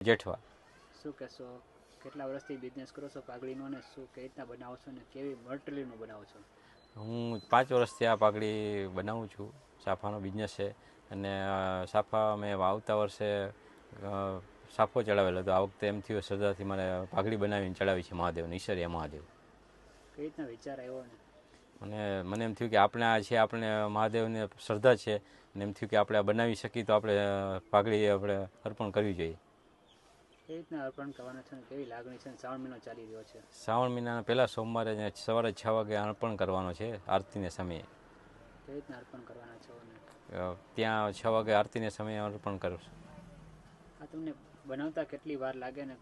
જેઠવા. શું કહેશો? કેટલા વર્ષથી બિઝનેસ કરો છો? પાઘડીનો અને શું કઈ રીતના બનાવો છો અને કેવી મટીરિયલનું બનાવો છો? હું પાંચ વર્ષથી આ પાઘડી બનાવું છું. સાફાનો બિઝનેસ છે. અને સાફા મેં આવતા વર્ષે સાફો ચડાવેલો હતો. આ વખતે એમ થયું શ્રદ્ધાથી મારે પાઘડી બનાવીને ચડાવી છે મહાદેવને ઈશ્વરીય મહાદેવ. કઈ રીતના વિચાર આવ્યો ને અને મને એમ થયું કે આપણે આ છે આપણે મહાદેવને શ્રદ્ધા છે. અને એમ થયું કે આપણે આ બનાવી શકીએ તો આપણે પાઘડી આપણે અર્પણ કરવી જોઈએ. કઈ રીતના અર્પણ કરવાના છે કેવી લાગણી છે શ્રાવણ મહિનો ચાલી રહ્યો છે? શ્રાવણ મહિનાના પહેલા સોમવારે સવારે છ વાગે અર્પણ કરવાનો છે આરતીને સમયે. રીતના અર્પણ કરવાના છે ત્યાં છ વાગે આરતીને સમયે અર્પણ કરું છું. આ તમને બનાવતા કેટલી વાર લાગે ને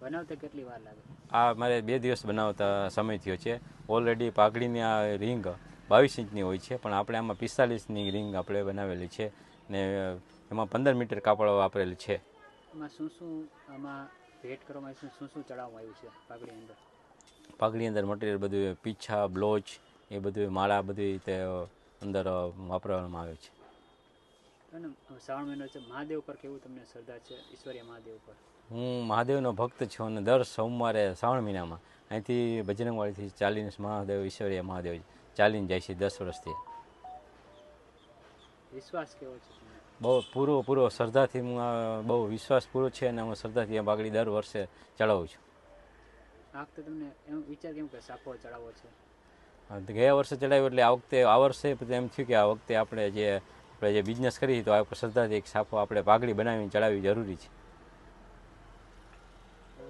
બનાવતા કેટલી વાર લાગે? આ મારે બે દિવસ બનાવતા સમય થયો છે. ઓલરેડી પાઘડીની આ રિંગ બાવીસ ઇંચની હોય છે પણ આપણે આમાં પિસ્તાલીસની રિંગ આપણે બનાવેલી છે. ને એમાં પંદર મીટર કાપડ વાપરેલું છે. એમાં શું શું આમાં ભેટ કરવામાં છે શું શું ચડાવવામાં આવ્યું છે પાઘડી અંદર? પાઘડી અંદર મટીરિયલ બધું પીછા બ્લોચ એ બધું માળા બધી રીતે અંદર વાપરવામાં આવે છે. અને શ્રાવણ મહિનો છે મહાદેવ પર કેવું તમને શ્રદ્ધા છે ઈશ્વરીય મહાદેવ પર? હું મહાદેવનો ભક્ત છું અને દર સોમવારે શ્રાવણ મહિનામાં અહીંથી બજરંગવાડીથી ચાલીને મહાદેવ ઈશ્વરીય મહાદેવ ચાલીને જાય છે દસ વર્ષથી. વિશ્વાસ કેવો છે બહુ પૂરો પૂરો શ્રદ્ધાથી હું આ બહુ વિશ્વાસ પૂરો છે અને હું શ્રદ્ધાથી આ બાગડી દર વર્ષે ચડાવું છું. આ વખતે તમને એમ વિચાર કેમ કે સાફો ચડાવવો છે? ગયા વર્ષે ચડાવ્યું એટલે આ વખતે આ વર્ષે એમ થયું કે આ વખતે આપણે જે આપણે જે બિઝનેસ કરી તો આ શ્રદ્ધાથી એક સાફો આપણે પાઘડી બનાવીને ચડાવવી જરૂરી છે.